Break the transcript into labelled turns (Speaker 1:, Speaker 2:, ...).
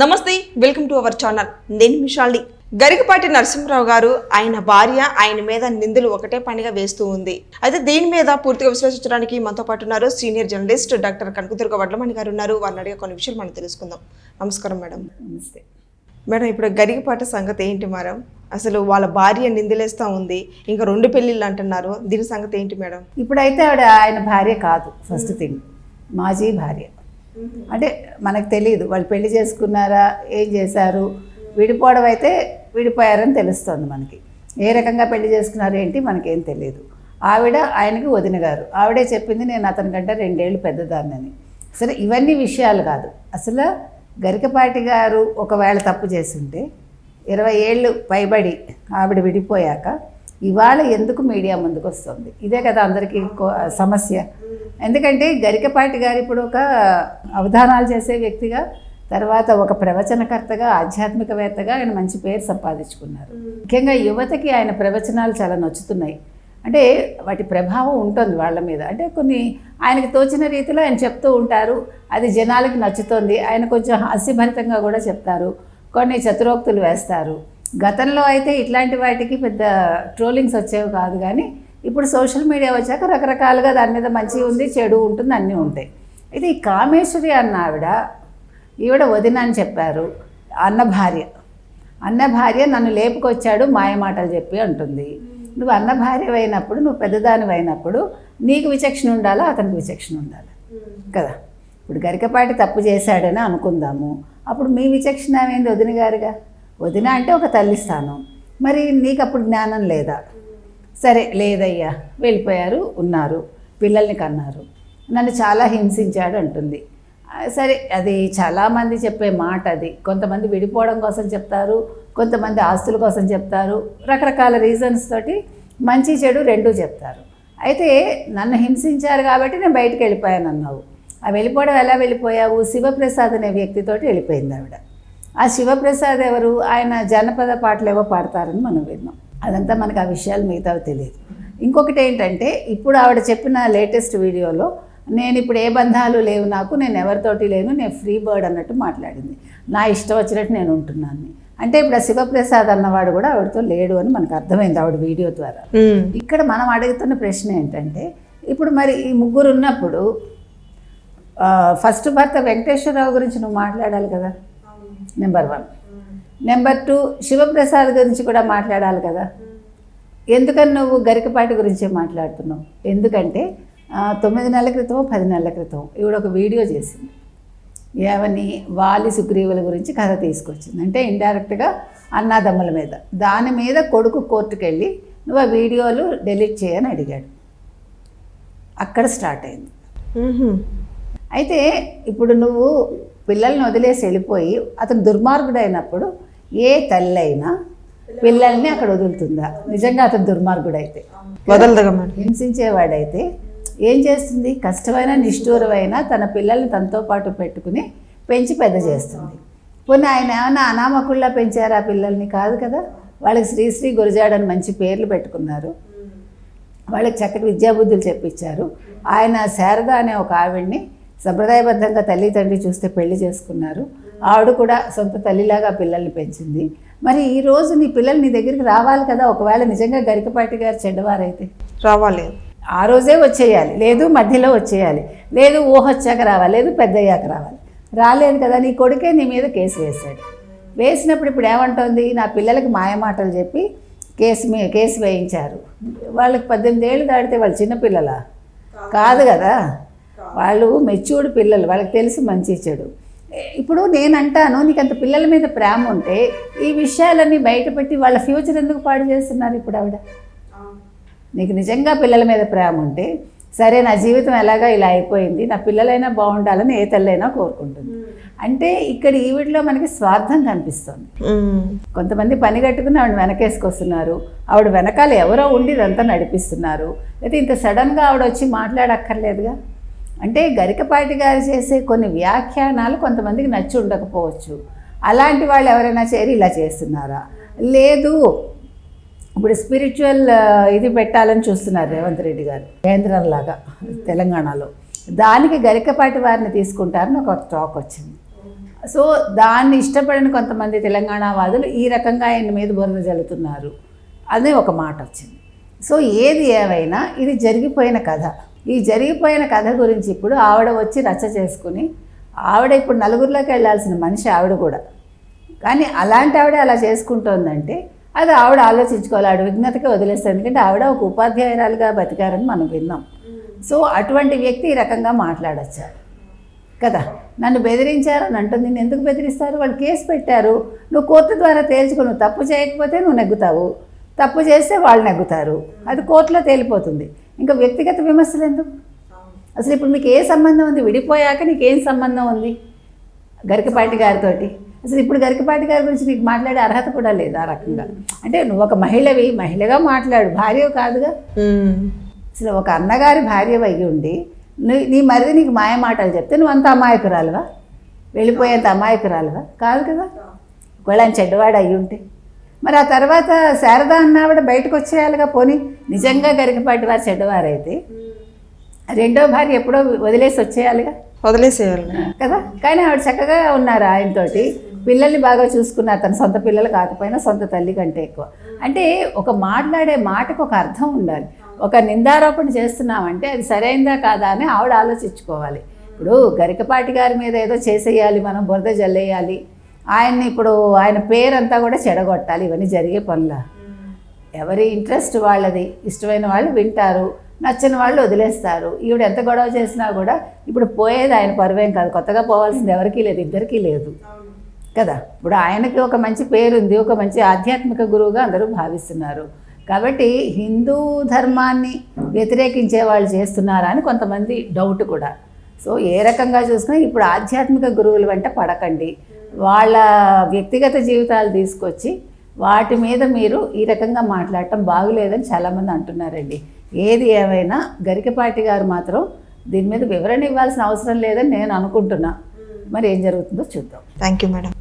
Speaker 1: నమస్తే welcome to our channel. నేను మిషాల్ని. గరికపాటి నరసింహరావు గారు ఆయన భార్య ఆయన మీద నిందలు ఒకటే పనిగా వేస్తూ ఉంది. అయితే దీని మీద పూర్తిగా విశ్లేషించడానికి మనతో పాటు ఉన్నారు senior journalist doctor Kanakadurga Vadlamani గారు ఉన్నారు. వారిని అడిగే కొన్ని విషయాలు మనం తెలుసుకుందాం. నమస్కారం మేడం.
Speaker 2: నమస్తే.
Speaker 1: మేడం ఇప్పుడు గరికపాటి సంగతి ఏంటి మేడం? అసలు వాళ్ళ భార్య నిందలేస్తూ ఉంది. ఇంకా రెండు పెళ్ళిళ్ళు అంటున్నారు. దీని సంగతి ఏంటి మేడం?
Speaker 2: ఇప్పుడైతే ఆవిడ ఆయన భార్య కాదు ఫస్ట్ థింగ్ మాజీ భార్య. అంటే మనకు తెలియదు. వాళ్ళు పెళ్ళి చేసుకున్నారా? ఏం చేశారు? విడిపోవడం అయితే విడిపోయారని తెలుస్తుంది మనకి. ఏ రకంగా పెళ్ళి చేసుకున్నారు ఏంటి మనకేం తెలియదు. ఆవిడ ఆయనకి వదిన గారు. ఆవిడే చెప్పింది నేను అతని కంటే రెండేళ్ళు పెద్దదాన్నని. సరే ఇవన్నీ విషయాలు కాదు. అసలు గరికపాటి గారు ఒకవేళ తప్పు చేస్తుంటే ఇరవై ఏళ్ళు పైబడి ఆవిడ విడిపోయాక ఇవాళ ఎందుకు మీడియా ముందుకు వస్తుంది ఇదే కదా అందరికీ కో- సమస్య. ఎందుకంటే గరికపాటి గారు ఇప్పుడు ఒక అవధానాలు చేసే వ్యక్తిగా తర్వాత ఒక ప్రవచనకర్తగా ఆధ్యాత్మికవేత్తగా ఆయన మంచి పేరు సంపాదించుకున్నారు. ముఖ్యంగా యువతకి ఆయన ప్రవచనాలు చాలా నచ్చుతున్నాయి. అంటే వాటి ప్రభావం ఉంటుంది వాళ్ళ మీద. అంటే కొన్ని ఆయనకి తోచిన రీతిలో ఆయన చెప్తూ ఉంటారు అది జనాలకి నచ్చుతుంది ఆయన కొంచెం హాస్యభరితంగా కూడా చెప్తారు కొన్ని చతురోక్తులు వేస్తారు. గతంలో అయితే ఇట్లాంటి వాటికి పెద్ద ట్రోలింగ్స్ వచ్చేవి కాదు కానీ ఇప్పుడు సోషల్ మీడియా వచ్చాక రకరకాలుగా దాని మీద మంచి ఉంది చెడు ఉంటుంది అన్నీ ఉంటాయి. అయితే ఈ కామేశ్వరి అన్న ఆవిడ ఈవిడ వదిన అని చెప్పారు అన్న భార్య. అన్న భార్య నన్ను లేపుకొచ్చాడు మాయమాటలు చెప్పి అంటుంది. నువ్వు అన్న భార్య అయినప్పుడు నువ్వు పెద్దదాని అయినప్పుడు నీకు విచక్షణ ఉండాలా అతనికి విచక్షణ ఉండాలి? కదా? ఇప్పుడు గరికపాటి తప్పు చేశాడని అనుకుందాము. అప్పుడు మీ విచక్షణ ఏంది వదిన గారుగా? వదిన అంటే ఒక తల్లి స్థానం. మరి నీకు అప్పుడు జ్ఞానం లేదా? సరే లేదయ్యా వెళ్ళిపోయారు ఉన్నారు పిల్లల్ని కన్నారు. నన్ను చాలా హింసించాడు అంటుంది. సరే అది చాలామంది చెప్పే మాట అది. కొంతమంది విడిపోవడం కోసం చెప్తారు కొంతమంది ఆస్తుల కోసం చెప్తారు రకరకాల రీజన్స్ తోటి మంచి చెడు రెండూ చెప్తారు. అయితే నన్ను హింసించారు కాబట్టి నేను బయటకు వెళ్ళిపోయాను అన్నావు ఆ వెళ్ళిపోవడం ఎలా వెళ్ళిపోయావు? శివప్రసాద్ అనే వ్యక్తితోటి వెళ్ళిపోయింది ఆవిడ. ఆ శివప్రసాద్ ఎవరు? ఆయన జానపద పాటలు ఏవో పాడతారని మనం విన్నాం. అదంతా మనకు ఆ విషయాలు మిగతావి తెలియదు. ఇంకొకటి ఏంటంటే ఇప్పుడు ఆవిడ చెప్పిన లేటెస్ట్ వీడియోలో నేను ఇప్పుడు ఏ బంధాలు లేవు నాకు నేను ఎవరితోటి లేను నేను ఫ్రీ బర్డ్ అన్నట్టు మాట్లాడింది. నా ఇష్టం వచ్చినట్టు నేను ఉంటున్నాను అంటే ఇప్పుడు ఆ శివప్రసాద్ అన్నవాడు కూడా ఆవిడతో లేడు అని మనకు అర్థమైంది ఆవిడ వీడియో ద్వారా. ఇక్కడ మనం అడుగుతున్న ప్రశ్న ఏంటంటే ఇప్పుడు మరి ఈ ముగ్గురు ఉన్నప్పుడు ఫస్ట్ భర్త వెంకటేశ్వరరావు గురించి నువ్వు మాట్లాడాలి కదా? Number one number two Sivaprasad గురించి కూడా మాట్లాడాలి కదా. ఎందుకని నువ్వు గరికపాటి గురించే మాట్లాడుతున్నావు? ఎందుకంటే తొమ్మిది నెలల క్రితం పది నెలల క్రితం ఈవిడ ఒక వీడియో చేసింది. ఏమని వాలి సుగ్రీవుల గురించి కథ తీసుకొచ్చింది. అంటే ఇండైరెక్ట్గా అన్నాదమ్ముల మీద. దాని మీద కొడుకు కోర్టుకు వెళ్ళి నువ్వు ఆ వీడియోలు డెలీట్ చేయని అడిగాడు. అక్కడ స్టార్ట్ అయింది. అయితే ఇప్పుడు నువ్వు పిల్లల్ని వదిలేసి వెళ్ళిపోయి అతను దుర్మార్గుడు అయినప్పుడు ఏ తల్లి అయినా పిల్లల్ని అక్కడ వదులుతుందా? నిజంగా అతను దుర్మార్గుడు అయితే
Speaker 1: వదలదుగా మేడం
Speaker 2: హింసించేవాడైతే ఏం చేస్తుంది? కష్టమైన నిష్ఠూరమైన తన పిల్లల్ని తనతో పాటు పెట్టుకుని పెంచి పెద్ద చేస్తుంది. పోనీ ఆయన ఏమైనా అనామకుల్లా పెంచారా ఆ పిల్లల్ని? కాదు కదా. వాళ్ళకి శ్రీశ్రీ గురజాడని మంచి పేర్లు పెట్టుకున్నారు. వాళ్ళకి చక్కటి విద్యాబుద్ధులు చెప్పించారు. ఆయన శారద అనే ఒక ఆవిడ్ని సంప్రదాయబద్ధంగా తల్లి తండ్రి చూస్తే పెళ్ళి చేసుకున్నారు. ఆవిడ కూడా సొంత తల్లిలాగా పిల్లల్ని పెంచింది. మరి ఈ రోజు నీ పిల్లలు నీ దగ్గరికి రావాలి కదా? ఒకవేళ నిజంగా గరికపాటి గారు చెడ్డవారైతే?
Speaker 1: రావాలి.
Speaker 2: ఆ రోజే వచ్చేయాలి. లేదు మధ్యలో వచ్చేయాలి. లేదు ఊహ వచ్చాక రావాలి. లేదు పెద్ద అయ్యాక రావాలి. రాలేదు కదా నీ కొడుకే నీ మీద కేసు వేశాడు. వేసినప్పుడు ఇప్పుడు ఏమంటోంది? నా పిల్లలకి మాయమాటలు చెప్పి కేసు మీ కేసు వేయించారు. వాళ్ళకి పద్దెనిమిది ఏళ్ళు దాటితే వాళ్ళు చిన్నపిల్లలా కాదు కదా. వాళ్ళు మెచ్యూర్డ్ పిల్లలు. వాళ్ళకి తెలిసి మంచి చెడు. ఇప్పుడు నేను అంటాను నీకు అంత పిల్లల మీద ప్రేమ ఉంటే ఈ విషయాలన్నీ బయటపెట్టి వాళ్ళ ఫ్యూచర్ ఎందుకు పాడు చేస్తున్నారు ఇప్పుడు ఆవిడ? నీకు నిజంగా పిల్లల మీద ప్రేమ ఉంటే సరే నా జీవితం ఎలాగా ఇలా అయిపోయింది నా పిల్లలైనా బాగుండాలని ఏ తల్లైనా కోరుకుంటుంది. అంటే ఇక్కడ ఈవిడలో మనకి స్వార్థం కనిపిస్తుంది. కొంతమంది పని కట్టుకుని ఆవిడ వెనకేసుకొస్తున్నారు ఆవిడ వెనకాల ఎవరో ఉండి ఇదంతా నడిపిస్తున్నారు. అయితే ఇంత సడన్గా ఆవిడ వచ్చి మాట్లాడక్కర్లేదుగా? అంటే గరికపాటి గారు చేసే కొన్ని వ్యాఖ్యానాలు కొంతమందికి నచ్చి ఉండకపోవచ్చు. అలాంటి వాళ్ళు ఎవరైనా చేరి ఇలా చేస్తున్నారా? లేదు. ఇప్పుడు స్పిరిచువల్ ఇది పెట్టాలని చూస్తున్నారు రేవంత్ రెడ్డి గారు కేంద్రంలాగా తెలంగాణలో. దానికి గరికపాటి వారిని తీసుకుంటారని ఒక టాక్ వచ్చింది. సో దాన్ని ఇష్టపడిన కొంతమంది తెలంగాణ వాదులు ఈ రకంగా ఆయన మీద బురద జల్లుతున్నారు అనే ఒక మాట వచ్చింది. సో ఏది ఏమైనా ఇది జరిగిపోయిన కథ. ఈ జరిగిపోయిన కథ గురించి ఇప్పుడు ఆవిడ వచ్చి రచ్చ చేసుకుని ఆవిడ ఇప్పుడు నలుగురిలోకి వెళ్ళాల్సిన మనిషి ఆవిడ కూడా. కానీ అలాంటి ఆవిడ అలా చేసుకుంటోందంటే అది ఆవిడ ఆలోచించుకోవాలి ఆవిడ విఘ్నతకి వదిలేస్తుంది ఎందుకంటే ఆవిడ ఒక ఉపాధ్యాయురాలుగా బతికారని మనం విన్నాం. సో అటువంటి వ్యక్తి ఈ రకంగా మాట్లాడచ్చా కదా? నన్ను బెదిరించారని అంటుంది. నేను ఎందుకు బెదిరిస్తారు? వాళ్ళు కేసు పెట్టారు. నువ్వు కోర్టు ద్వారా తేల్చుకో. నువ్వు తప్పు చేయకపోతే నువ్వు నెగ్గుతావు. తప్పు చేస్తే వాళ్ళు నెగ్గుతారు. అది కోర్టులో తేలిపోతుంది. ఇంకా వ్యక్తిగత విమర్శలు ఎందుకు? అసలు ఇప్పుడు మీకు ఏ సంబంధం ఉంది? విడిపోయాక నీకు ఏం సంబంధం ఉంది? గరికపాటి గారితోటి. అసలు ఇప్పుడు గరికపాటి గారి గురించి నీకు మాట్లాడే అర్హత కూడా లేదు ఆ రకంగా? అంటే నువ్వు ఒక మహిళవి మహిళగా మాట్లాడు. భార్య కాదుగా? అసలు ఒక అన్నగారి భార్య అయ్యి ఉండి నీ- నీ మరిది నీకు మాయ మాటలు చెప్తే నువ్వు అంత అమాయకురాలువా? వెళ్ళిపోయేంత అమాయకురాలువా? కాదు కదా? ఒకవేళ ఆయన చెడ్డవాడు అయ్యి ఉంటే. మరి ఆ తర్వాత శారద అన్నావిడ బయటకు వచ్చేయాలిగా పోనీ. నిజంగా గరికపాటి వారు చెడ్డవారైతే రెండో భార్య ఎప్పుడో వదిలేసి వచ్చేయాలిగా.
Speaker 1: వదిలేసేయాలి.
Speaker 2: కదా? కానీ ఆవిడ చక్కగా ఉన్నారు ఆయనతోటి. పిల్లల్ని బాగా చూసుకున్నారు. తన సొంత పిల్లలు కాకపోయినా సొంత తల్లి కంటే ఎక్కువ. అంటే ఒక మాట్లాడే మాటకు ఒక అర్థం ఉండాలి. ఒక నిందారోపణ చేస్తున్నామంటే అది సరైందా కాదా అని ఆవిడ ఆలోచించుకోవాలి. ఇప్పుడు గరికపాటి గారి మీద ఏదో చేసేయాలి మనం బురద జల్లేయాలి. ఆయన్ని ఇప్పుడు ఆయన పేరంతా కూడా చెడగొట్టాలి. ఇవన్నీ జరిగే పనుల. ఎవరి ఇంట్రెస్ట్ వాళ్ళది. ఇష్టమైన వాళ్ళు వింటారు. నచ్చిన వాళ్ళు వదిలేస్తారు. ఈవిడ ఎంత గొడవ చేసినా కూడా ఇప్పుడు పోయేది ఆయన పరువేం కాదు. కొత్తగా పోవాల్సింది ఎవరికీ లేదు ఇద్దరికీ లేదు. కదా? ఇప్పుడు ఆయనకి ఒక మంచి పేరుంది. ఒక మంచి ఆధ్యాత్మిక గురువుగా అందరూ భావిస్తున్నారు. కాబట్టి హిందూ ధర్మాన్ని వ్యతిరేకించే వాళ్ళు చేస్తున్నారా అని కొంతమంది డౌట్ కూడా. సో ఏ రకంగా చూసినా ఇప్పుడు ఆధ్యాత్మిక గురువుల వెంట పడకండి. వాళ్ళ వ్యక్తిగత జీవితాలు తీసుకొచ్చి వాటి మీద మీరు ఈ రకంగా మాట్లాడటం బాగులేదని చాలామంది అంటున్నారండి. ఏది ఏమైనా గరికపాటి గారు మాత్రం దీని మీద వివరణ ఇవ్వాల్సిన అవసరం లేదని నేను అనుకుంటున్నా. మరి ఏం జరుగుతుందో చూద్దాం.
Speaker 1: Thank you madam